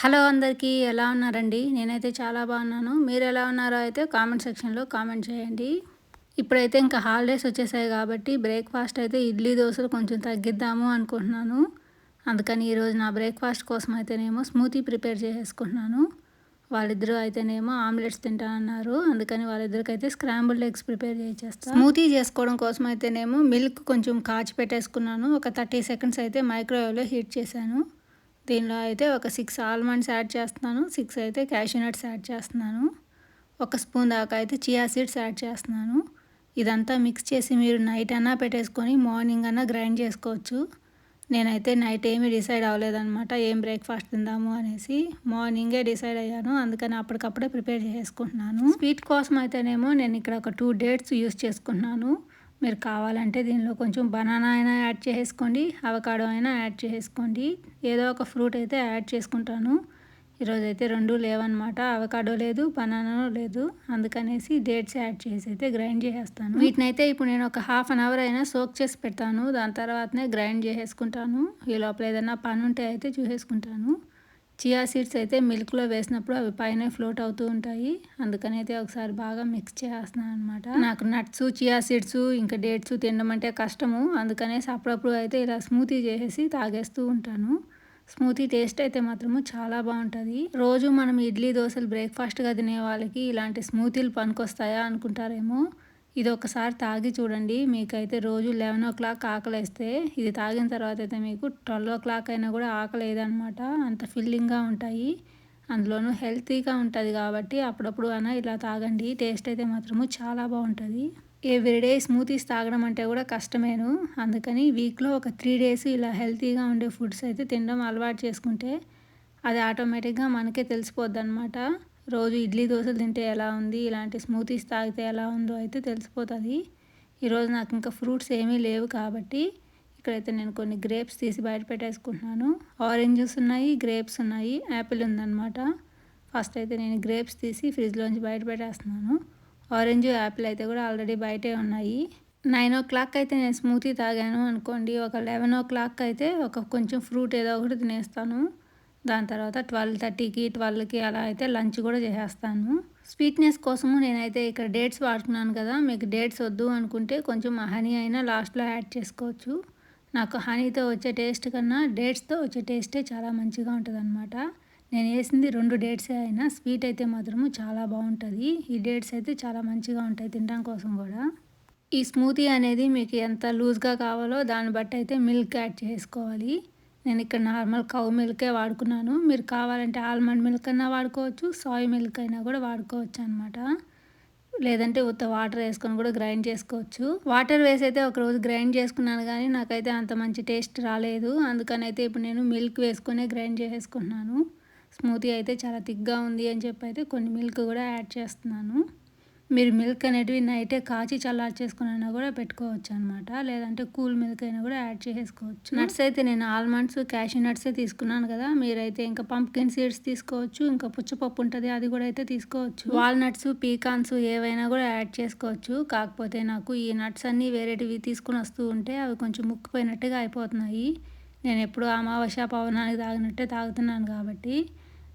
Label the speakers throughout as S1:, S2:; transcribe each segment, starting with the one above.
S1: Hello అందరికీ ఎలా ఉన్నారండి? నేనైతే చాలా బాగున్నాను. మీరు ఎలా ఉన్నారో అయితే కామెంట్ సెక్షన్లో కామెంట్ చేయండి. ఇప్పుడైతే ఇంకా హాలిడేస్ వచ్చేసాయి కాబట్టి బ్రేక్ఫాస్ట్ అయితే ఇడ్లీ దోశలు కొంచెం తగ్గిద్దాము అనుకుంటున్నాను. అందుకని ఈరోజు నా బ్రేక్ఫాస్ట్ కోసం అయితేనేమో స్మూతీ ప్రిపేర్ చేసేసుకుంటున్నాను. వాళ్ళిద్దరూ అయితేనేమో ఆమ్లెట్స్ తింటానన్నారు. అందుకని వాళ్ళిద్దరికి అయితే స్క్రాంబుల్డ్ ఎగ్స్ ప్రిపేర్ చేసేస్తాను స్మూతీ చేసుకోవడం కోసం అయితేనేమో మిల్క్ కొంచెం కాచి పెట్టేసుకున్నాను. ఒక థర్టీ సెకండ్స్ అయితే మైక్రోవేవ్లో హీట్ చేశాను. దీనిలో అయితే ఒక సిక్స్ ఆల్మండ్స్ యాడ్ చేస్తున్నాను సిక్స్ అయితే క్యాషూ నట్స్ యాడ్ చేస్తున్నాను ఒక స్పూన్ దాకా అయితే చియా సీడ్స్ యాడ్ చేస్తున్నాను. ఇదంతా మిక్స్ చేసి మీరు నైట్ అన్నా పెట్టేసుకొని మార్నింగ్ అన్నా గ్రైండ్ చేసుకోవచ్చు. నేనైతే నైట్ ఏమీ డిసైడ్ అవ్వలేదన్నమాట ఏం బ్రేక్ఫాస్ట్ తిందాము అనేసి మార్నింగే డిసైడ్ అయ్యాను అందుకని అప్పటికప్పుడే ప్రిపేర్ చేసుకుంటున్నాను. స్వీట్ కోసం అయితేనేమో నేను ఇక్కడ ఒక టూ డేట్స్ యూస్ చేసుకుంటున్నాను మీరు కావాలంటే దీనిలో కొంచెం బనానా అయినా యాడ్ చేసుకోండి అవకాడో అయినా యాడ్ చేసుకోండి ఏదో ఒక ఫ్రూట్ అయితే యాడ్ చేసుకుంటాను. ఈరోజు అయితే రెండు లేవన్నమాట. అవకాడో లేదు బనానా లేదు. అందుకనేసి డేట్స్ యాడ్ చేసి అయితే గ్రైండ్ చేసేస్తాను. వీటిని అయితే ఇప్పుడు నేను ఒక హాఫ్ అన్ అవర్ అయినా సోక్ చేసి పెడతాను. దాని తర్వాతనే గ్రైండ్ చేసేసుకుంటాను. ఈ లోపల ఏదైనా పని ఉంటే అయితే చూసేసుకుంటాను. చియా సీడ్స్ అయితే మిల్క్లో వేసినప్పుడు అవి పైన ఫ్లోట్ అవుతూ ఉంటాయి. అందుకని అయితే ఒకసారి బాగా మిక్స్ చేస్తున్నాను అనమాట నాకు నట్స్ చియా సీడ్స్ ఇంకా డేట్స్ తినడం అంటే కష్టము. అందుకనేసి అప్పుడప్పుడు అయితే ఇలా స్మూతీ చేసేసి తాగేస్తూ ఉంటాను. స్మూతీ టేస్ట్ అయితే మాత్రము చాలా బాగుంటుంది. రోజు మనం ఇడ్లీ దోశలు బ్రేక్ఫాస్ట్గా తినే వాళ్ళకి ఇలాంటి స్మూతీలు పనికొస్తాయా అనుకుంటారేమో. ఇది ఒకసారి తాగి చూడండి. మీకైతే రోజు లెవెన్ ఓ క్లాక్ ఆకలేస్తే ఇది తాగిన తర్వాత అయితే మీకు ట్వెల్వ్ ఓ క్లాక్ అయినా కూడా ఆకలేదనమాట అంత ఫిల్లింగ్గా ఉంటాయి. అందులోనూ హెల్తీగా ఉంటుంది కాబట్టి అప్పుడప్పుడు అయినా ఇలా తాగండి. టేస్ట్ అయితే మాత్రము చాలా బాగుంటుంది. ఎవ్రీడే స్మూతీస్ తాగడం అంటే కూడా కష్టమేను. అందుకని వీక్లో ఒక త్రీ డేస్ ఇలా హెల్తీగా ఉండే ఫుడ్స్ అయితే తినడం అలవాటు చేసుకుంటే అది ఆటోమేటిక్గా మనకే తెలిసిపోద్ది అనమాట రోజు ఇడ్లీ దోశలు తింటే ఎలా ఉంది? ఇలాంటి స్మూతీస్ తాగితే ఎలా ఉందో అయితే తెలిసిపోతుంది. ఈరోజు నాకు ఇంకా ఫ్రూట్స్ ఏమీ లేవు కాబట్టి ఇక్కడైతే నేను కొన్ని గ్రేప్స్ తీసి బయట పెట్టేసుకుంటున్నాను. ఆరెంజెస్ ఉన్నాయి గ్రేప్స్ ఉన్నాయి యాపిల్ ఉందన్నమాట. ఫస్ట్ అయితే నేను గ్రేప్స్ తీసి ఫ్రిడ్జ్లోంచి బయట పెట్టేస్తున్నాను. ఆరెంజ్ యాపిల్ అయితే కూడా ఆల్రెడీ బయటే ఉన్నాయి. నైన్ ఓ క్లాక్ అయితే నేను స్మూతీ తాగాను అనుకోండి. ఒక లెవెన్ ఓ క్లాక్ అయితే ఒక కొంచెం ఫ్రూట్ ఏదో ఒకటి తినేస్తాను. దాని తర్వాత ట్వెల్వ్ థర్టీకి ట్వెల్వ్కి అలా అయితే లంచ్ కూడా చేసేస్తాను. స్వీట్నెస్ కోసము నేనైతే ఇక్కడ డేట్స్ వాడుతున్నాను కదా మీకు డేట్స్ వద్దు అనుకుంటే కొంచెం హనీ అయినా లాస్ట్లో యాడ్ చేసుకోవచ్చు. నాకు హనీతో వచ్చే టేస్ట్ కన్నా డేట్స్తో వచ్చే టేస్టే చాలా మంచిగా ఉంటుంది అనమాట నేను వేసింది రెండు డేట్సే అయినా స్వీట్ అయితే మాత్రము చాలా బాగుంటుంది. ఈ డేట్స్ అయితే చాలా మంచిగా ఉంటాయి తినడం కోసం కూడా. ఈ స్మూతీ అనేది మీకు ఎంత లూజ్గా కావాలో దాన్ని బట్టి అయితే మిల్క్ యాడ్ చేసుకోవాలి. నేను ఇక్కడ నార్మల్ కౌ మిల్కే వాడుకున్నాను. మీరు కావాలంటే ఆల్మండ్ మిల్క్ అయినా వాడుకోవచ్చు సాయ్ మిల్క్ అయినా కూడా వాడుకోవచ్చు అనమాట లేదంటే ఉత్త వాటర్ వేసుకొని కూడా గ్రైండ్ చేసుకోవచ్చు. వాటర్ వేసి అయితే ఒకరోజు గ్రైండ్ చేసుకున్నాను కానీ నాకైతే అంత మంచి టేస్ట్ రాలేదు. అందుకని అయితే ఇప్పుడు నేను మిల్క్ వేసుకునే గ్రైండ్ చేసేసుకుంటున్నాను. స్మూతీ అయితే చాలా థిక్గా ఉంది అని చెప్పి అయితే కొన్ని మిల్క్ కూడా యాడ్ చేస్తున్నాను. మీరు మిల్క్ అనేటివి నైటే కాచి చల్లార్చేసుకుని కూడా పెట్టుకోవచ్చు అనమాట లేదంటే కూల్ మిల్క్ అయినా కూడా యాడ్ చేసుకోవచ్చు నట్స్ అయితే నేను ఆల్మండ్స్ క్యాషూ నట్సే తీసుకున్నాను కదా. మీరైతే ఇంకా పంప్కిన్ సీడ్స్ తీసుకోవచ్చు ఇంకా పుచ్చపప్పు ఉంటుంది అది కూడా అయితే తీసుకోవచ్చు. వాల్నట్స్ పీకాన్స్ ఏవైనా కూడా యాడ్ చేసుకోవచ్చు. కాకపోతే నాకు ఈ నట్స్ అన్నీ వేరేటివి తీసుకుని వస్తూ ఉంటే అవి కొంచెం ముక్కుపోయినట్టుగా అయిపోతున్నాయి. నేను ఎప్పుడు అమావాస్య పవనానికి తాగినట్టే తాగుతున్నాను కాబట్టి.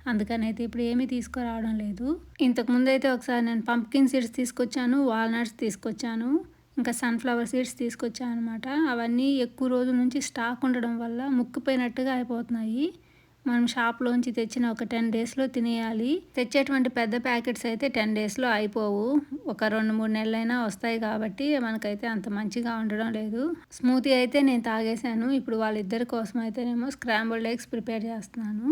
S1: అందుకని అయితే ఇప్పుడు ఏమీ తీసుకురావడం లేదు. ఇంతకుముందు అయితే ఒకసారి నేను పంప్కిన్ సీడ్స్ తీసుకొచ్చాను వాల్నట్స్ తీసుకొచ్చాను ఇంకా సన్ఫ్లవర్ సీడ్స్ తీసుకొచ్చాను అనమాట అవన్నీ ఎక్కువ రోజుల నుంచి స్టాక్ ఉండడం వల్ల ముక్కుపోయినట్టుగా అయిపోతున్నాయి. మనం షాప్లోంచి తెచ్చిన ఒక టెన్ డేస్లో తినేయాలి. తెచ్చేటువంటి పెద్ద ప్యాకెట్స్ అయితే టెన్ డేస్లో అయిపోవు. ఒక రెండు మూడు నెలలైనా వస్తాయి కాబట్టి మనకైతే అంత మంచిగా ఉండడం లేదు. స్మూతీ అయితే నేను తాగేశాను. ఇప్పుడు వాళ్ళిద్దరి కోసం అయితేనేమో స్క్రాంబుల్డ్ ఎగ్స్ ప్రిపేర్ చేస్తున్నాను.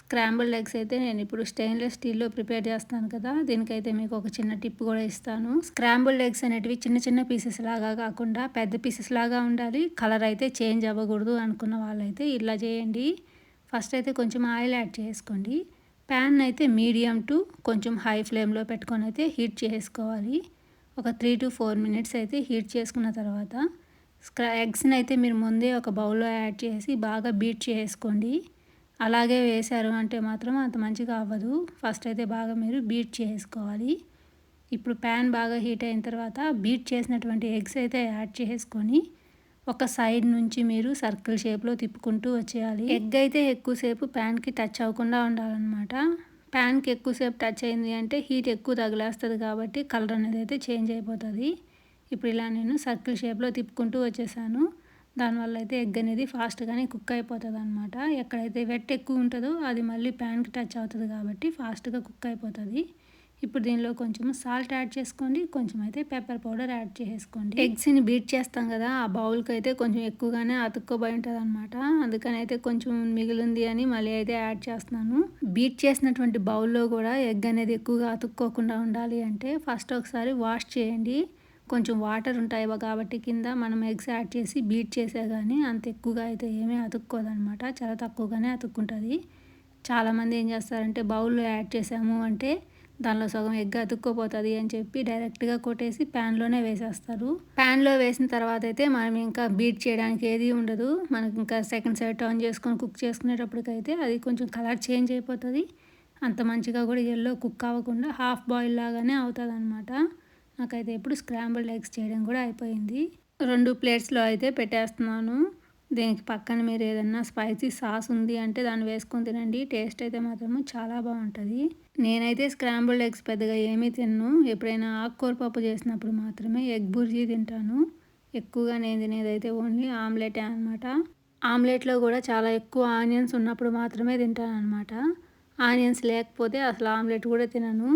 S1: స్క్రాంబుల్ ఎగ్స్ అయితే నేను ఇప్పుడు స్టెయిన్లెస్ స్టీల్లో ప్రిపేర్ చేస్తాను కదా దీనికైతే మీకు ఒక చిన్న టిప్ కూడా ఇస్తాను. స్క్రాంబుల్ ఎగ్స్ అనేటివి చిన్న చిన్న పీసెస్ లాగా కాకుండా పెద్ద పీసెస్ లాగా ఉండాలి. కలర్ అయితే చేంజ్ అవ్వకూడదు అనుకున్న వాళ్ళైతే ఇలా చేయండి. ఫస్ట్ అయితే కొంచెం ఆయిల్ యాడ్ చేసుకోండి. ప్యాన్ అయితే మీడియం టు కొంచెం హై ఫ్లేమ్లో పెట్టుకొని అయితే హీట్ చేసుకోవాలి. ఒక త్రీ టు ఫోర్ మినిట్స్ అయితే హీట్ చేసుకున్న తర్వాత స్క్రా ఎగ్స్ని అయితే మీరు ముందే ఒక బౌల్లో యాడ్ చేసి బాగా బీట్ చేసుకోండి. అలాగే వేశారు అంటే మాత్రం అంత మంచిగా అవ్వదు. ఫస్ట్ అయితే బాగా మీరు బీట్ చేసుకోవాలి. ఇప్పుడు ప్యాన్ బాగా హీట్ అయిన తర్వాత బీట్ చేసినటువంటి ఎగ్స్ అయితే యాడ్ చేసుకొని ఒక సైడ్ నుంచి మీరు సర్కిల్ షేప్లో తిప్పుకుంటూ వచ్చేయాలి. ఎగ్ అయితే ఎక్కువసేపు ప్యాన్కి టచ్ అవ్వకుండా ఉండాలన్నమాట. ప్యాన్కి ఎక్కువసేపు టచ్ అయింది అంటే హీట్ ఎక్కువ తగిలేస్తుంది కాబట్టి కలర్ అనేది అయితే చేంజ్ అయిపోతుంది. ఇప్పుడు ఇలా నేను సర్కిల్ షేప్లో తిప్పుకుంటూ వచ్చేసాను. దానివల్ల అయితే ఎగ్ అనేది ఫాస్ట్గానే కుక్ అయిపోతుంది అనమాట ఎక్కడైతే వెట్ ఎక్కువ ఉంటుందో అది మళ్ళీ ప్యాన్కి టచ్ అవుతుంది కాబట్టి ఫాస్ట్గా కుక్ అయిపోతుంది. ఇప్పుడు దీనిలో కొంచెం సాల్ట్ యాడ్ చేసుకోండి కొంచెం అయితే పెప్పర్ పౌడర్ యాడ్ చేసుకోండి ఎగ్స్ని బీట్ చేస్తాం కదా ఆ బౌల్కి అయితే కొంచెం ఎక్కువగానే అతుక్కోబోయి ఉంటుంది అనమాట అందుకని అయితే కొంచెం మిగిలింది అని మళ్ళీ అయితే యాడ్ చేస్తున్నాను. బీట్ చేసినటువంటి బౌల్లో కూడా ఎగ్ అనేది ఎక్కువగా అతుక్కోకుండా ఉండాలి అంటే ఫస్ట్ ఒకసారి వాష్ చేయండి. కొంచెం వాటర్ ఉంటాయి కాబట్టి కింద మనం ఎగ్స్ యాడ్ చేసి బీట్ చేసే కానీ అంత ఎక్కువగా అయితే ఏమీ అతుక్కోదనమాట చాలా తక్కువగానే అతుక్కుంటుంది. చాలామంది ఏం చేస్తారంటే బౌల్లో యాడ్ చేసాము అంటే దానిలో సగం ఎగ్ అతుక్కోపోతుంది అని చెప్పి డైరెక్ట్గా కొట్టేసి ప్యాన్లోనే వేసేస్తారు. ప్యాన్లో వేసిన తర్వాత అయితే మనం ఇంకా బీట్ చేయడానికి ఏది ఉండదు. మనకి ఇంకా సెకండ్ సైడ్ టర్న్ చేసుకొని కుక్ చేసుకునేటప్పటికైతే అది కొంచెం కలర్ చేంజ్ అయిపోతుంది. అంత మంచిగా కూడా ఎల్లో కుక్ అవ్వకుండా హాఫ్ బాయిల్ లాగానే అవుతుంది అనమాట నాకైతే ఎప్పుడు స్క్రాంబుల్డ్ ఎగ్స్ చేయడం కూడా అయిపోయింది. రెండు ప్లేట్స్లో అయితే పెట్టేస్తున్నాను. దీనికి పక్కన మీరు ఏదన్నా స్పైసీ సాస్ ఉంది అంటే దాన్ని వేసుకొని తినండి. టేస్ట్ అయితే మాత్రము చాలా బాగుంటుంది. నేనైతే స్క్రాంబుల్డ్ ఎగ్స్ పెద్దగా ఏమీ తిన్ను. ఎప్పుడైనా ఆకుకూర పప్పు చేసినప్పుడు మాత్రమే ఎగ్ బుర్జీ తింటాను. ఎక్కువగా నేను తినేదైతే ఓన్లీ ఆమ్లెటే అనమాట ఆమ్లెట్లో కూడా చాలా ఎక్కువ ఆనియన్స్ ఉన్నప్పుడు మాత్రమే తింటాను అనమాట ఆనియన్స్ లేకపోతే అసలు ఆమ్లెట్ కూడా తినను.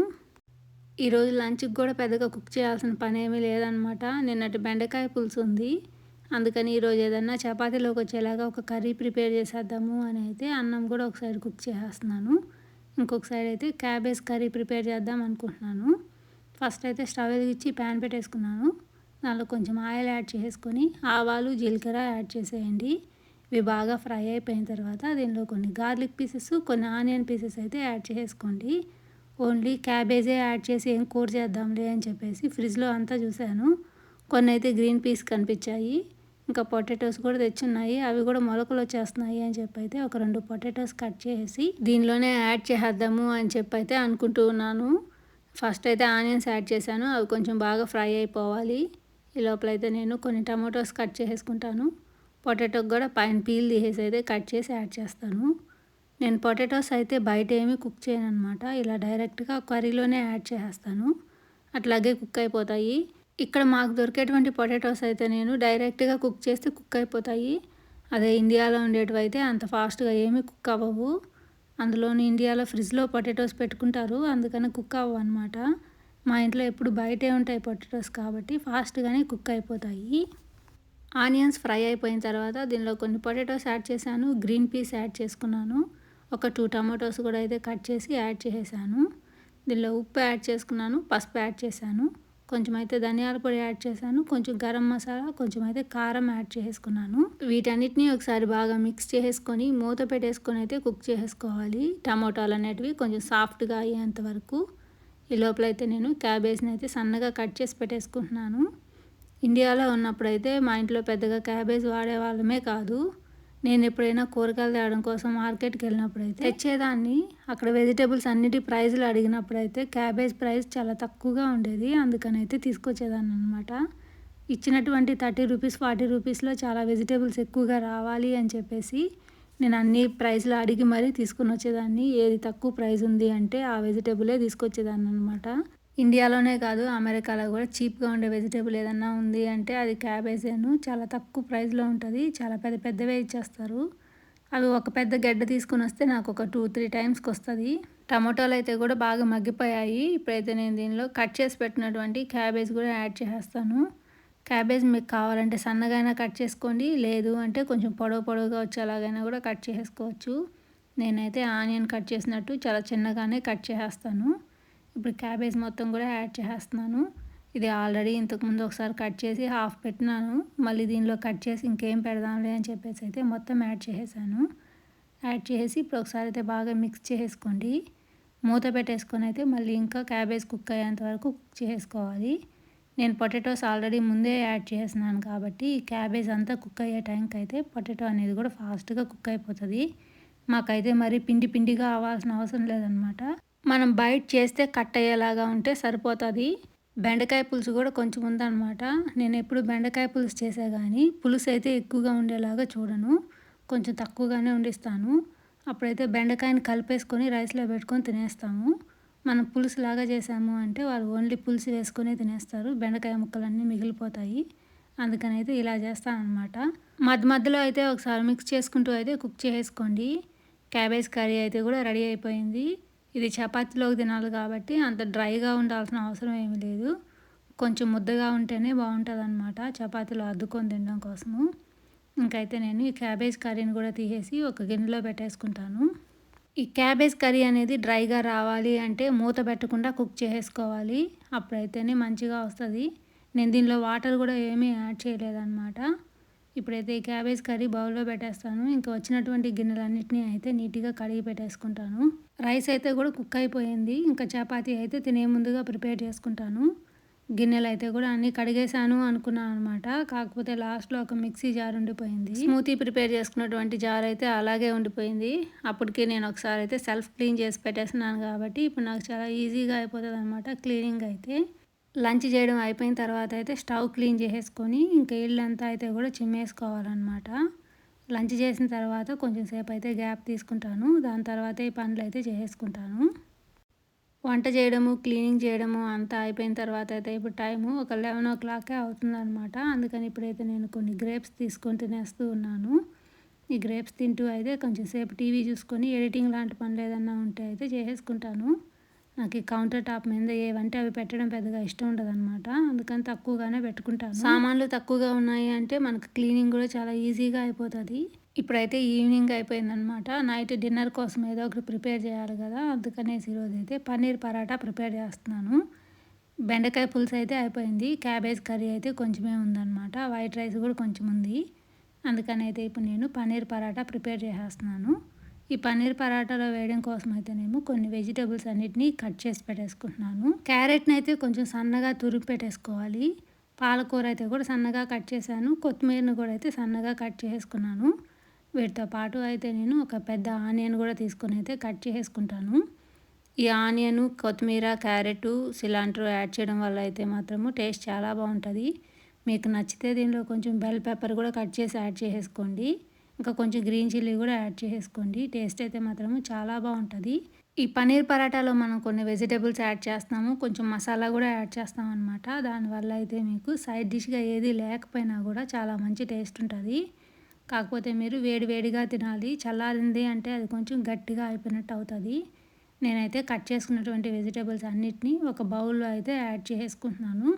S1: ఈరోజు లంచ్కి కూడా పెద్దగా కుక్ చేయాల్సిన పని ఏమీ లేదనమాట నిన్నటి బెండకాయ పులుసు ఉంది. అందుకని ఈరోజు ఏదన్నా చపాతీలోకి వచ్చేలాగా ఒక కర్రీ ప్రిపేర్ చేసేద్దాము అని అయితే అన్నం కూడా ఒకసారి కుక్ చేసేస్తున్నాను. ఇంకొక సైడ్ అయితే క్యాబేజ్ కర్రీ ప్రిపేర్ చేద్దాం అనుకుంటున్నాను. ఫస్ట్ అయితే స్టవ్ వెలిగించి ప్యాన్ పెట్టేసుకున్నాను. దానిలో కొంచెం ఆయిల్ యాడ్ చేసుకొని ఆవాలు జీలకర్ర యాడ్ చేసేయండి. ఇవి బాగా ఫ్రై అయిపోయిన తర్వాత దీనిలో కొన్ని గార్లిక్ పీసెస్ కొన్ని ఆనియన్ పీసెస్ అయితే యాడ్ చేసుకోండి. ఓన్లీ క్యాబేజే యాడ్ చేసి ఏం కూర చేద్దాంలే అని చెప్పేసి ఫ్రిడ్జ్లో అంతా చూశాను. కొన్ని అయితే గ్రీన్ పీస్ కనిపించాయి. ఇంకా పొటాటోస్ కూడా తెచ్చున్నాయి. అవి కూడా మొలకలు వచ్చేస్తున్నాయి అని చెప్పి అయితే ఒక రెండు పొటాటోస్ కట్ చేసి దీనిలోనే యాడ్ చేద్దాము అని చెప్పి అయితే అనుకుంటూ ఉన్నాను. ఫస్ట్ అయితే ఆనియన్స్ యాడ్ చేశాను. అవి కొంచెం బాగా ఫ్రై అయిపోవాలి. ఈ లోపల అయితే నేను కొన్ని టమాటోస్ కట్ చేసుకుంటాను. పొటాటోకి కూడా పైన పీల్ తీసేసి అయితే కట్ చేసి యాడ్ చేస్తాను. నేను పొటాటోస్ అయితే బయట ఏమీ కుక్ చేయను అనమాట ఇలా డైరెక్ట్గా కర్రీలోనే యాడ్ చేసేస్తాను. అట్లాగే కుక్ అయిపోతాయి. ఇక్కడ మాకు దొరికేటువంటి పొటాటోస్ అయితే నేను డైరెక్ట్గా కుక్ చేస్తే కుక్ అయిపోతాయి. అదే ఇండియాలో ఉండేటివి అయితే అంత ఫాస్ట్గా ఏమీ కుక్ అవ్వవు. అందులోని ఇండియాలో ఫ్రిడ్జ్లో పొటాటోస్ పెట్టుకుంటారు. అందుకని కుక్ అవ్వవు అనమాట మా ఇంట్లో ఎప్పుడు బయటే ఉంటాయి పొటాటోస్ కాబట్టి ఫాస్ట్గానే కుక్ అయిపోతాయి. ఆనియన్స్ ఫ్రై అయిపోయిన తర్వాత దీనిలో కొన్ని పొటాటోస్ యాడ్ చేశాను. గ్రీన్ పీస్ యాడ్ చేసుకున్నాను. ఒక టూ టమాటోస్ కూడా అయితే కట్ చేసి యాడ్ చేసేసాను. దీనిలో ఉప్పు యాడ్ చేసుకున్నాను పసుపు యాడ్ చేశాను. కొంచెం అయితే ధనియాల పొడి యాడ్ చేశాను కొంచెం గరం మసాలా కొంచెం అయితే కారం యాడ్ చేసుకున్నాను. వీటన్నిటిని ఒకసారి బాగా మిక్స్ చేసుకొని మూత పెట్టేసుకొని అయితే కుక్ చేసుకోవాలి. టమాటాలు అనేటివి కొంచెం సాఫ్ట్గా అయ్యేంత వరకు. ఈ లోపల అయితే నేను క్యాబేజ్ని అయితే సన్నగా కట్ చేసి పెట్టేసుకుంటున్నాను. ఇండియాలో ఉన్నప్పుడైతే మా ఇంట్లో పెద్దగా క్యాబేజ్ వాడే వాళ్ళమే కాదు. నేను ఎప్పుడైనా కూరగాయలు తేవడం కోసం మార్కెట్కి వెళ్ళినప్పుడైతే తెచ్చేదాన్ని. అక్కడ వెజిటేబుల్స్ అన్నిటి ప్రైజ్లు అడిగినప్పుడైతే క్యాబేజ్ ప్రైస్ చాలా తక్కువగా ఉండేది. అందుకని అయితే తీసుకొచ్చేదాన్ని అనమాట ఇచ్చినటువంటి థర్టీ రూపీస్ ఫార్టీ రూపీస్లో చాలా వెజిటేబుల్స్ ఎక్కువగా రావాలి అని చెప్పేసి నేను అన్ని ప్రైస్లు అడిగి మరీ తీసుకుని వచ్చేదాన్ని. ఏది తక్కువ ప్రైస్ ఉంది అంటే ఆ వెజిటేబులే తీసుకొచ్చేదాన్ని అనమాట ఇండియాలోనే కాదు అమెరికాలో కూడా చీప్గా ఉండే వెజిటేబుల్ ఏదన్నా ఉంది అంటే అది క్యాబేజేను చాలా తక్కువ ప్రైస్లో ఉంటుంది. చాలా పెద్ద పెద్దవే ఇచ్చేస్తారు. అవి ఒక పెద్ద గడ్డ తీసుకుని వస్తే నాకు ఒక టూ త్రీ టైమ్స్కి వస్తుంది. టమాటోలు అయితే కూడా బాగా మగ్గిపోయాయి. ఇప్పుడైతే నేను దీనిలో కట్ చేసి పెట్టినటువంటి క్యాబేజ్ కూడా యాడ్ చేస్తాను క్యాబేజ్ మీకు కావాలంటే సన్నగైనా కట్ చేసుకోండి. లేదు అంటే కొంచెం పొడవు పొడవుగా వచ్చేలాగైనా కూడా కట్ చేసుకోవచ్చు నేనైతే ఆనియన్ కట్ చేసినట్టు చాలా చిన్నగానే కట్ చేసేస్తాను. ఇప్పుడు క్యాబేజ్ మొత్తం కూడా యాడ్ చేస్తున్నాను ఇది ఆల్రెడీ ఇంతకుముందు ఒకసారి కట్ చేసి హాఫ్ పెట్టినాను. మళ్ళీ దీనిలో కట్ చేసి ఇంకేం పెడదాంలే అని చెప్పేసి అయితే మొత్తం యాడ్ చేసేసాను. యాడ్ చేసి ఇప్పుడు ఒకసారి అయితే బాగా మిక్స్ చేసుకోండి. మూత పెట్టేసుకొని అయితే మళ్ళీ ఇంకా క్యాబేజ్ కుక్ అయ్యేంత వరకు కుక్ చేసుకోవాలి. నేను పొటాటోస్ ఆల్రెడీ ముందే యాడ్ చేసినాను కాబట్టి ఈ క్యాబేజ్ అంతా కుక్ అయ్యే టైంకి అయితే పొటాటో అనేది కూడా ఫాస్ట్గా కుక్ అయిపోతుంది. మాకైతే మరి పిండి పిండిగా అవ్వాల్సిన అవసరం లేదనమాట. మనం బైట్ చేస్తే కట్ అయ్యేలాగా ఉంటే సరిపోతుంది. బెండకాయ పులుసు కూడా కొంచెం ఉందన్నమాట. నేను ఎప్పుడు బెండకాయ పులుసు చేసా కానీ పులుసు అయితే ఎక్కువగా ఉండేలాగా చూడను. కొంచెం తక్కువగానే వండిస్తాను. అప్పుడైతే బెండకాయని కలిపేసుకొని రైస్లో పెట్టుకొని తినేస్తాము. మనం పులుసు లాగా చేసాము అంటే వాళ్ళు ఓన్లీ పులుసు వేసుకొని తినేస్తారు. బెండకాయ ముక్కలన్నీ మిగిలిపోతాయి. అందుకని అయితే ఇలా చేస్తాను అనమాట మధ్య మధ్యలో అయితే ఒకసారి మిక్స్ చేసుకుంటూ అయితే కుక్ చేసుకోండి క్యాబేజ్ కర్రీ అయితే కూడా రెడీ అయిపోయింది. ఇది చపాతీలోకి తినాలి కాబట్టి అంత డ్రైగా ఉండాల్సిన అవసరం ఏమీ లేదు. కొంచెం ముద్దగా ఉంటేనే బాగుంటుంది అనమాట చపాతీలో అద్దుకొని తినడం కోసము. ఇంకైతే నేను ఈ క్యాబేజ్ కర్రీని కూడా తీసేసి ఒక గిన్నెలో పెట్టేసుకుంటాను. ఈ క్యాబేజ్ కర్రీ అనేది డ్రైగా రావాలి అంటే మూత పెట్టకుండా కుక్ చేసేసుకోవాలి అప్పుడైతేనే మంచిగా వస్తుంది. నేను దీనిలో వాటర్ కూడా ఏమీ యాడ్ చేయలేదన్నమాట. ఇప్పుడైతే ఈ క్యాబేజ్ కర్రీ బౌల్లో పెట్టేస్తాను. ఇంకా వచ్చినటువంటి గిన్నెలన్నింటినీ అయితే నీట్గా కడిగి పెట్టేసుకుంటాను. రైస్ అయితే కూడా కుక్ అయిపోయింది. ఇంకా చపాతీ అయితే తినే ముందుగా ప్రిపేర్ చేసుకుంటాను. గిన్నెలు అయితే కూడా అన్నీ కడిగేశాను అనుకున్నాను అనమాట కాకపోతే లాస్ట్లో ఒక మిక్సీ జార్ ఉండిపోయింది. స్మూతీ ప్రిపేర్ చేసుకున్నటువంటి జార్ అయితే అలాగే ఉండిపోయింది. అప్పటికి నేను ఒకసారి అయితే సెల్ఫ్ క్లీన్ చేసి పెట్టేస్తున్నాను కాబట్టి ఇప్పుడు నాకు చాలా ఈజీగా అయిపోతుంది అనమాట క్లీనింగ్ అయితే. లంచ్ చేయడం అయిపోయిన తర్వాత అయితే స్టవ్ క్లీన్ చేసేసుకొని ఇంకా ఇళ్ళంతా అయితే కూడా చిమ్మేసుకోవాలన్నమాట. లంచ్ చేసిన తర్వాత కొంచెం సేపు అయితే గ్యాప్ తీసుకుంటాను. దాని తర్వాత ఈ పనులు అయితే చేసేసుకుంటాను. వంట చేయడము క్లీనింగ్ చేయడము అంతా అయిపోయిన తర్వాత అయితే ఇప్పుడు టైము ఒక లెవెన్ ఓ క్లాకే అవుతుందన్నమాట. అందుకని ఇప్పుడైతే నేను కొన్ని గ్రేప్స్ తీసుకొని తినేస్తూ ఉన్నాను. ఈ గ్రేప్స్ తింటూ అయితే కొంచెం సేపు టీవీ చూసుకొని ఎడిటింగ్ లాంటి పనులు ఏదన్నా ఉంటే అయితే చేసేసుకుంటాను. నాకు ఈ కౌంటర్ టాప్ మీద ఏవంటే అవి పెట్టడం పెద్దగా ఇష్టం ఉండదు అనమాట అందుకని తక్కువగానే పెట్టుకుంటాను. సామాన్లు తక్కువగా ఉన్నాయి అంటే మనకు క్లీనింగ్ కూడా చాలా ఈజీగా అయిపోతుంది. ఇప్పుడైతే ఈవినింగ్ అయిపోయిందనమాట నైట్ డిన్నర్ కోసం ఏదో ఒకటి ప్రిపేర్ చేయాలి కదా అందుకనేసి ఈరోజు అయితే పన్నీర్ పరాటా ప్రిపేర్ చేస్తున్నాను. బెండకాయ పులుసు అయితే అయిపోయింది. క్యాబేజ్ కర్రీ అయితే కొంచెమే ఉందన్నమాట. వైట్ రైస్ కూడా కొంచెం ఉంది అందుకని అయితే ఇప్పుడు నేను పన్నీర్ పరాటా ప్రిపేర్ చేసేస్తున్నాను. ఈ పన్నీర్ పరాటాలో వేయడం కోసం అయితేనేమో కొన్ని వెజిటేబుల్స్ అన్నిటినీ కట్ చేసి పెట్టేసుకుంటున్నాను. క్యారెట్ని అయితే కొంచెం సన్నగా తురిమి పెట్టేసుకోవాలి. పాలకూర అయితే కూడా సన్నగా కట్ చేశాను. కొత్తిమీరను కూడా అయితే సన్నగా కట్ చేసుకున్నాను వీటితో పాటు అయితే నేను ఒక పెద్ద ఆనియన్ కూడా తీసుకొని అయితే కట్ చేసుకుంటాను ఈ ఆనియన్ కొత్తిమీర క్యారెట్ సిలాంట్రో యాడ్ చేయడం వల్ల అయితే మాత్రము టేస్ట్ చాలా బాగుంటుంది. మీకు నచ్చితే దీనిలో కొంచెం బెల్ పెప్పర్ కూడా కట్ చేసి యాడ్ చేసేసుకోండి. ఇంకా కొంచెం గ్రీన్ చిల్లీ కూడా యాడ్ చేసుకోండి. టేస్ట్ అయితే మాత్రము చాలా బాగుంటుంది. ఈ పన్నీర్ పరాటాలో మనం కొన్ని వెజిటేబుల్స్ యాడ్ చేస్తాము కొంచెం మసాలా కూడా యాడ్ చేస్తాం అనమాట దానివల్ల అయితే మీకు సైడ్ డిష్గా ఏది లేకపోయినా కూడా చాలా మంచి టేస్ట్ ఉంటుంది. కాకపోతే మీరు వేడి వేడిగా తినాలి. చల్లారింది అంటే అది కొంచెం గట్టిగా అయిపోయినట్టు అవుతుంది. నేనైతే కట్ చేసుకున్నటువంటి వెజిటేబుల్స్ అన్నిటినీ ఒక బౌల్లో అయితే యాడ్ చేసుకుంటున్నాను.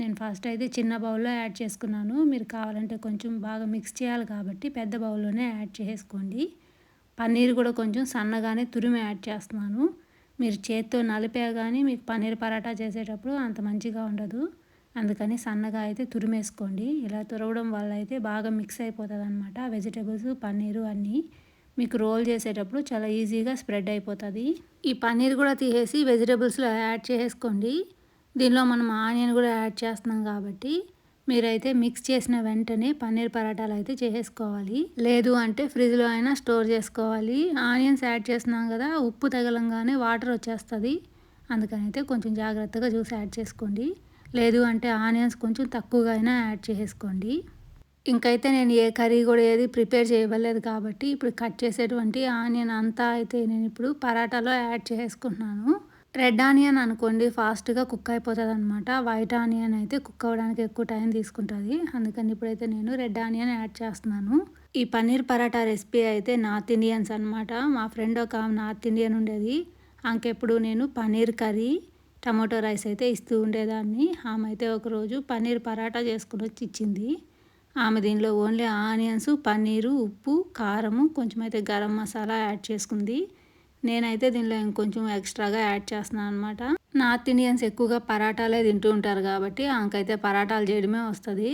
S1: నేను ఫస్ట్ అయితే చిన్న బౌల్లో యాడ్ చేసుకున్నాను. మీరు కావాలంటే కొంచెం బాగా మిక్స్ చేయాలి కాబట్టి పెద్ద బౌల్లోనే యాడ్ చేసుకోండి. పన్నీర్ కూడా కొంచెం సన్నగానే తురిమి యాడ్ చేస్తున్నాను. మీరు చేత్తో నలిపే కానీ మీకు పన్నీర్ పరాటా చేసేటప్పుడు అంత మంచిగా ఉండదు. అందుకని సన్నగా అయితే తురిమేసుకోండి. ఇలా తురవడం వల్ల అయితే బాగా మిక్స్ అయిపోతుంది అనమాట వెజిటేబుల్స్ పన్నీరు అన్నీ మీకు రోల్ చేసేటప్పుడు చాలా ఈజీగా స్ప్రెడ్ అయిపోతుంది. ఈ పన్నీర్ కూడా తీసేసి వెజిటేబుల్స్లో యాడ్ చేసుకోండి. దీనిలో మనం ఆనియన్ కూడా యాడ్ చేస్తున్నాం కాబట్టి మీరైతే మిక్స్ చేసిన వెంటనే పన్నీర్ పరాటాలు అయితే చేసేసుకోవాలి లేదు అంటే ఫ్రిడ్జ్లో అయినా స్టోర్ చేసుకోవాలి. ఆనియన్స్ యాడ్ చేస్తున్నాం కదా ఉప్పు తగలంగానే వాటర్ వచ్చేస్తుంది. అందుకని అయితే కొంచెం జాగ్రత్తగా చూసి యాడ్ చేసుకోండి. లేదు అంటే ఆనియన్స్ కొంచెం తక్కువగా అయినా యాడ్ చేసేసుకోండి ఇంకైతే నేను ఏ కర్రీ కూడా ఏది ప్రిపేర్ చేయవలేదు కాబట్టి ఇప్పుడు కట్ చేసేటువంటి ఆనియన్ అంతా అయితే నేను ఇప్పుడు పరాటాలో యాడ్ చేసుకుంటున్నాను. రెడ్ ఆనియన్ అనుకోండి ఫాస్ట్గా కుక్ అయిపోతుంది అనమాట వైట్ ఆనియన్ అయితే కుక్ అవ్వడానికి ఎక్కువ టైం తీసుకుంటుంది. అందుకని ఇప్పుడైతే నేను రెడ్ ఆనియన్ యాడ్ చేస్తున్నాను. ఈ పన్నీర్ పరాటా రెసిపీ అయితే నార్త్ ఇండియన్స్ అనమాట మా ఫ్రెండ్ ఒక నార్త్ ఇండియన్ ఉండేది. ఆమెకెప్పుడు నేను పన్నీర్ కర్రీ టమాటో రైస్ అయితే ఇస్తూ ఉండేదాన్ని. ఆమె అయితే ఒకరోజు పన్నీర్ పరాటా చేసుకుని వచ్చి ఇచ్చింది. ఆమె దీనిలో ఓన్లీ ఆనియన్స్ పన్నీరు ఉప్పు కారము కొంచెం అయితే గరం మసాలా యాడ్ చేసుకుంది. నేనైతే దీనిలో ఇంకొంచెం ఎక్స్ట్రాగా యాడ్ చేస్తున్నాను అనమాట నార్త్ ఇండియన్స్ ఎక్కువగా పరాటాలే తింటూ ఉంటారు కాబట్టి ఆమెకైతే పరాటాలు చేయడమే వస్తుంది.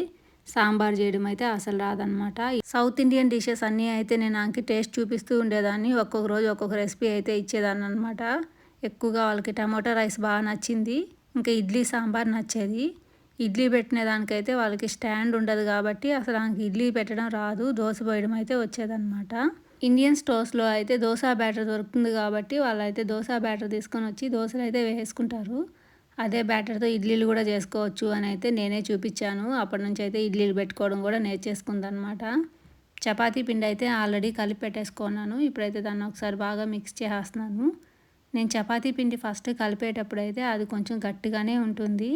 S1: సాంబార్ చేయడం అయితే అసలు రాదనమాట సౌత్ ఇండియన్ డిషెస్ అన్నీ అయితే నేను ఆమెకి టేస్ట్ చూపిస్తూ ఉండేదాన్ని. ఒక్కొక్క రోజు ఒక్కొక్క రెసిపీ అయితే ఇచ్చేదాన్ని అనమాట ఎక్కువగా వాళ్ళకి టమాటో రైస్ బాగా నచ్చింది. ఇంకా ఇడ్లీ సాంబార్ నచ్చేది. ఇడ్లీ పెట్టిన దానికైతే వాళ్ళకి స్టాండ్ ఉండదు కాబట్టి అసలు ఆమెకి ఇడ్లీ పెట్టడం రాదు. దోశ పోయడం అయితే వచ్చేదన్నమాట. ఇండియన్ స్టోర్స్లో అయితే దోశ బ్యాటర్ దొరుకుతుంది కాబట్టి వాళ్ళైతే దోశ బ్యాటర్ తీసుకొని వచ్చి దోశలు అయితే వేసుకుంటారు అదే బ్యాటర్తో ఇడ్లీలు కూడా చేసుకోవచ్చు అని అయితే నేనే చూపించాను. అప్పటి నుంచి అయితే ఇడ్లీలు పెట్టుకోవడం కూడా నేర్చేసుకుందనమాట చపాతీ పిండి అయితే ఆల్రెడీ కలిపి పెట్టేసుకున్నాను. ఇప్పుడైతే దాన్ని ఒకసారి బాగా మిక్స్ చేస్తున్నాను నేను చపాతీ పిండి ఫస్ట్ కలిపేటప్పుడు అయితే అది కొంచెం గట్టిగానే ఉంటుంది.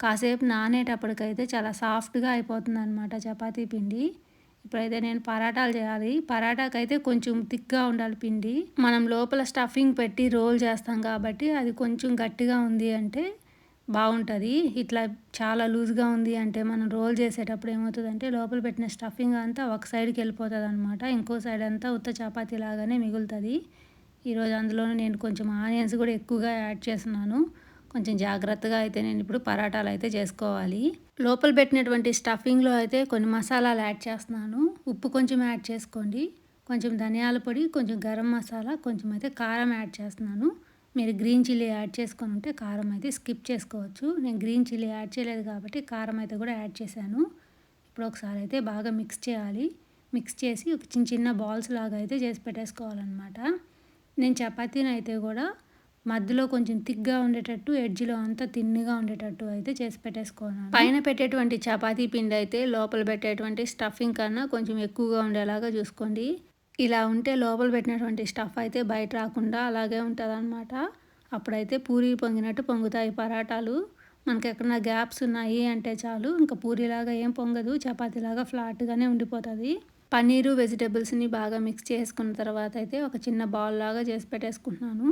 S1: కాసేపు నానేటప్పటికైతే చాలా సాఫ్ట్గా అయిపోతుంది అనమాట చపాతీ పిండి. ఇప్పుడైతే నేను పరాటాలు చేయాలి. పరాటాకైతే కొంచెం థిక్గా ఉండాలి పిండి. మనం లోపల స్టఫింగ్ పెట్టి రోల్ చేస్తాం కాబట్టి అది కొంచెం గట్టిగా ఉంది అంటే బాగుంటుంది. ఇట్లా చాలా లూజ్గా ఉంది అంటే మనం రోల్ చేసేటప్పుడు ఏమవుతుందంటే లోపల పెట్టిన స్టఫింగ్ అంతా ఒక సైడ్కి వెళ్ళిపోతుంది అనమాట ఇంకో సైడ్ అంతా ఉత్త చపాతీ లాగానే మిగులుతుంది. ఈరోజు అందులోనే నేను కొంచెం ఆనియన్స్ కూడా ఎక్కువగా యాడ్ చేస్తున్నాను. కొంచెం జాగ్రత్తగా అయితే నేను ఇప్పుడు పరాటాలు అయితే చేసుకోవాలి. లోపల పెట్టినటువంటి స్టఫింగ్లో అయితే కొన్ని మసాలాలు యాడ్ చేస్తున్నాను. ఉప్పు కొంచెం యాడ్ చేసుకోండి. కొంచెం ధనియాల పొడి కొంచెం గరం మసాలా కొంచెం అయితే కారం యాడ్ చేస్తున్నాను. మీరు గ్రీన్ చిల్లీ యాడ్ చేసుకొని ఉంటే కారం అయితే స్కిప్ చేసుకోవచ్చు. నేను గ్రీన్ చిల్లీ యాడ్ చేయలేదు కాబట్టి కారం అయితే కూడా యాడ్ చేశాను. ఇప్పుడు ఒకసారి అయితే బాగా మిక్స్ చేయాలి. మిక్స్ చేసి ఒక చిన్న చిన్న బాల్స్ లాగా అయితే చేసి పెట్టేసుకోవాలన్నమాట. నేను చపాతీని అయితే కూడా మధ్యలో కొంచెం థిక్గా ఉండేటట్టు ఎడ్జ్లో అంతా తిన్నిగా ఉండేటట్టు అయితే చేసి పెట్టేసుకోవాలి. పైన పెట్టేటువంటి చపాతీ పిండి అయితే లోపల పెట్టేటువంటి స్టఫింగ్ కన్నా కొంచెం ఎక్కువగా ఉండేలాగా చూసుకోండి. ఇలా ఉంటే లోపల పెట్టినటువంటి స్టఫ్ అయితే బయట రాకుండా అలాగే ఉంటుంది అనమాట అప్పుడైతే పూరి పొంగినట్టు పొంగుతాయి పరాటాలు. మనకి ఎక్కడన్నా గ్యాప్స్ ఉన్నాయి అంటే చాలు ఇంకా పూరిలాగా ఏం పొంగదు చపాతీలాగా ఫ్లాట్గానే ఉండిపోతుంది. పన్నీరు వెజిటేబుల్స్ని బాగా మిక్స్ చేసుకున్న తర్వాత అయితే ఒక చిన్న బౌల్ లాగా చేసి పెట్టేసుకుంటున్నాను.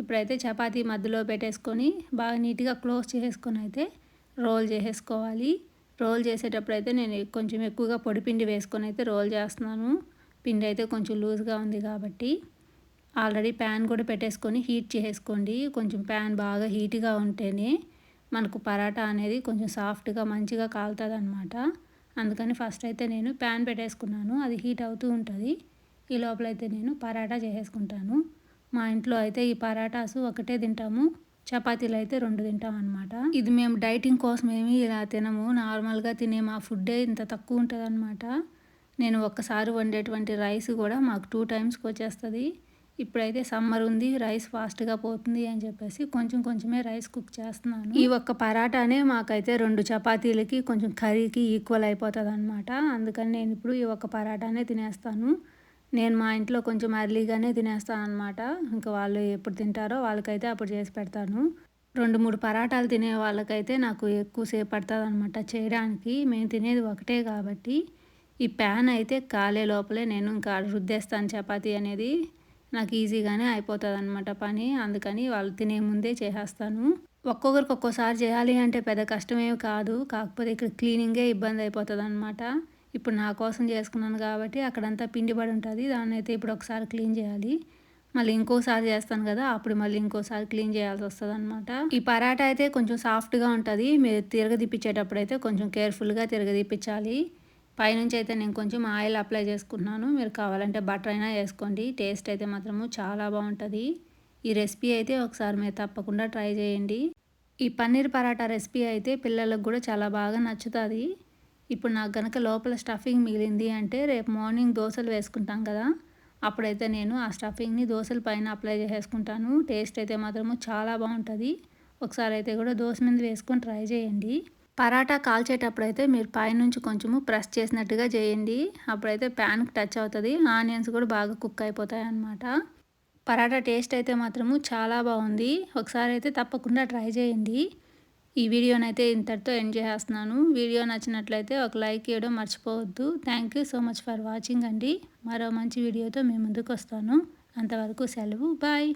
S1: ఇప్పుడైతే చపాతీ మధ్యలో పెట్టేసుకొని బాగా నీట్గా క్లోజ్ చేసేసుకొని అయితే రోల్ చేసేసుకోవాలి. రోల్ చేసేటప్పుడు అయితే నేను కొంచెం ఎక్కువగా పొడిపిండి వేసుకొని అయితే రోల్ చేస్తున్నాను. పిండి అయితే కొంచెం లూజ్గా ఉంది కాబట్టి ఆల్రెడీ ప్యాన్ కూడా పెట్టేసుకొని హీట్ చేసుకోండి కొంచెం ప్యాన్ బాగా హీట్గా ఉంటేనే మనకు పరాటా అనేది కొంచెం సాఫ్ట్గా మంచిగా కాలుతుంది అనమాట అందుకని ఫస్ట్ అయితే నేను ప్యాన్ పెట్టేసుకున్నాను. అది హీట్ అవుతూ ఉంటుంది. ఈ లోపలైతే నేను పరాటా చేసేసుకుంటాను. మా ఇంట్లో అయితే ఈ పరాటాసు ఒకటే తింటాము చపాతీలు అయితే రెండు తింటాం అనమాట ఇది మేము డైటింగ్ కోసం ఏమి ఇలా తినము నార్మల్గా తినే మా ఫుడ్డే ఇంత తక్కువ ఉంటుంది అనమాట నేను ఒక్కసారి వండేటువంటి రైస్ కూడా మాకు టూ టైమ్స్కి వచ్చేస్తుంది. ఇప్పుడైతే సమ్మర్ ఉంది రైస్ ఫాస్ట్గా పోతుంది అని చెప్పేసి కొంచెం కొంచెమే రైస్ కుక్ చేస్తున్నాను. ఈ ఒక్క పరాటానే మాకైతే రెండు చపాతీలకి కొంచెం కర్రీకి ఈక్వల్ అయిపోతుంది అనమాట అందుకని నేను ఇప్పుడు ఈ ఒక్క పరాటానే తినేస్తాను. నేను మా ఇంట్లో కొంచెం అర్లీగానే తినేస్తాను అనమాట ఇంకా వాళ్ళు ఎప్పుడు తింటారో వాళ్ళకైతే అప్పుడు చేసి పెడతాను. రెండు మూడు పరాటాలు తినే వాళ్ళకైతే నాకు ఎక్కువసేపు పడుతుంది అనమాట చేయడానికి మేము తినేది ఒకటే కాబట్టి. ఈ ప్యాన్ అయితే కాలే లోపలే నేను ఇంకా రుద్దేస్తాను చపాతీ అనేది. నాకు ఈజీగానే అయిపోతుంది అనమాట పని. అందుకని వాళ్ళు తినే ముందే చేసేస్తాను. ఒక్కొక్కరికి ఒక్కోసారి చేయాలి అంటే పెద్ద కష్టమేమి కాదు. కాకపోతే ఇక్కడ క్లీనింగే ఇబ్బంది అయిపోతుంది అనమాట ఇప్పుడు నా కోసం చేసుకున్నాను కాబట్టి అక్కడంతా పిండి పడి ఉంటుంది. దాన్ని అయితే ఇప్పుడు ఒకసారి క్లీన్ చేయాలి. మళ్ళీ ఇంకోసారి చేస్తాను కదా అప్పుడు మళ్ళీ ఇంకోసారి క్లీన్ చేయాల్సి వస్తుంది అనమాట ఈ పరాటా అయితే కొంచెం సాఫ్ట్గా ఉంటుంది. మీరు తిరగదిప్పించేటప్పుడు అయితే కొంచెం కేర్ఫుల్గా తిరగదిప్పించాలి పైనుంచి అయితే నేను కొంచెం ఆయిల్ అప్లై చేసుకుంటున్నాను. మీరు కావాలంటే బటర్ అయినా వేసుకోండి. టేస్ట్ అయితే మాత్రము చాలా బాగుంటుంది. ఈ రెసిపీ అయితే ఒకసారి మీరు తప్పకుండా ట్రై చేయండి. ఈ పన్నీర్ పరాటా రెసిపీ అయితే పిల్లలకు కూడా చాలా బాగా నచ్చుతుంది. ఇప్పుడు నాకు గనక లోపల స్టఫింగ్ మిగిలింది అంటే రేపు మార్నింగ్ దోశలు వేసుకుంటాం కదా అప్పుడైతే నేను ఆ స్టఫింగ్ని దోశల పైన అప్లై చేసేసుకుంటాను. టేస్ట్ అయితే మాత్రము చాలా బాగుంటుంది. ఒకసారి అయితే కూడా దోశ మీద వేసుకొని ట్రై చేయండి. పరాటా కాల్చేటప్పుడు అయితే మీరు పైనుంచి కొంచెము ప్రెస్ చేసినట్టుగా చేయండి. అప్పుడైతే ప్యాన్కి టచ్ అవుతుంది. ఆనియన్స్ కూడా బాగా కుక్ అయిపోతాయి అన్నమాట. పరాటా టేస్ట్ అయితే మాత్రము చాలా బాగుంది. ఒకసారి అయితే తప్పకుండా ట్రై చేయండి. ఈ వీడియోని అయితే ఇంతటితో ఎండ్ చేస్తున్నాను. వీడియో నచ్చినట్లయితే ఒక లైక్ ఇవ్వడం మర్చిపోవద్దు. Thank you so much for watching అండి. మరో మంచి వీడియోతో మీ ముందుకు వస్తాను. అంతవరకు సెలవు. బాయ్